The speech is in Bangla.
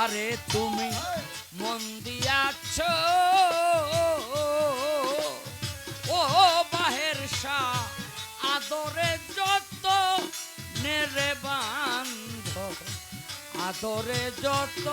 আরে তুমি মন দিয়াছ। ও বাহের শাহ আদরে যত নেরে বান্ধ আদরে যত